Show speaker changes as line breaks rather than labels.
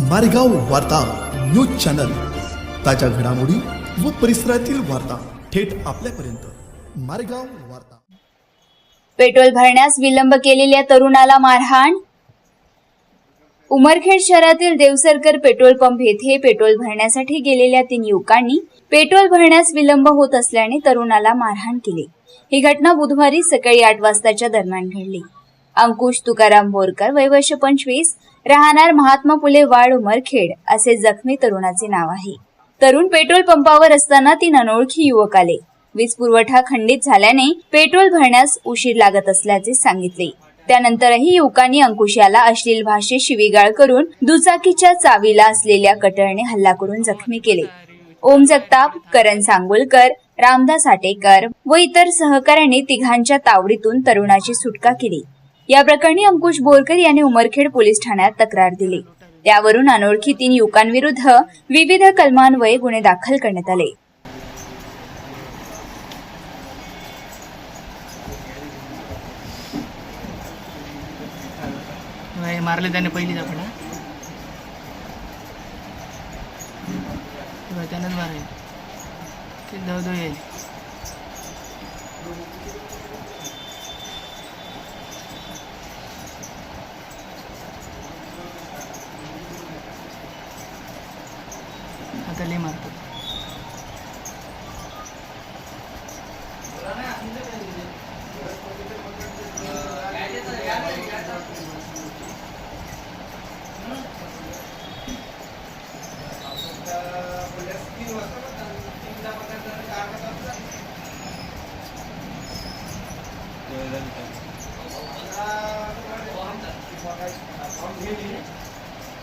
मारेगाव वार्ता news channel. ताज्या घडामोडी व परिसरातील वार्ता थेट आपल्यापर्यंत. मारेगाव वार्ता.
पेट्रोल भरण्यास विलंब केलेल्या तरुणाला मारहाण? उमरखेड शहरातील देवसरकर पेट्रोल पंप येथे पेट्रोल भरण्यासाठी गेलेल्या तीन युवकांनी पेट्रोल भरण्यास विलंब होत असल्याने तरुणाला मारहाण केली. ही घटना बुधवारी सकाळी आठ वाजताच्या दरम्यान घडली. अंकुश तुकाराम बोरकर वय वर्ष पंचवीस राहणार महात्मा फुले वाड उमरखेड असे जखमी तरुणाचे नाव आहे. तरुण पेट्रोल पंपावर असताना तीन अनोळखी युवक आले. वीज पुरवठा खंडित झाल्याने पेट्रोल भरण्यास उशीर लागत असल्याचे सांगितले. त्यानंतरही युवकांनी अंकुश याला अश्लील भाषेत शिवीगाळ करून दुचाकीच्या चावीला असलेल्या कटरने हल्ला करून जखमी केले. ओम जगताप करण सांगोलकर रामदास आटेकर व इतर सहकाऱ्यांनी तिघांच्या तावडीतून तरुणाची सुटका केली. या प्रकरणी अंकुश बोरकर यांनी उमरखेड पोलीस ठाण्यात तक्रार दिली. त्यावरून अनोळखी तीन युवकांविरुद्ध विविध कलमान्वये गुन्हे दाखल करण्यात आले.
मारले त्याने पहिली आपण त्यानंच मारायला ते धाव येईल आता घेऊन मारतो